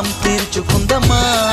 దాహం తీర్చుకుందమా?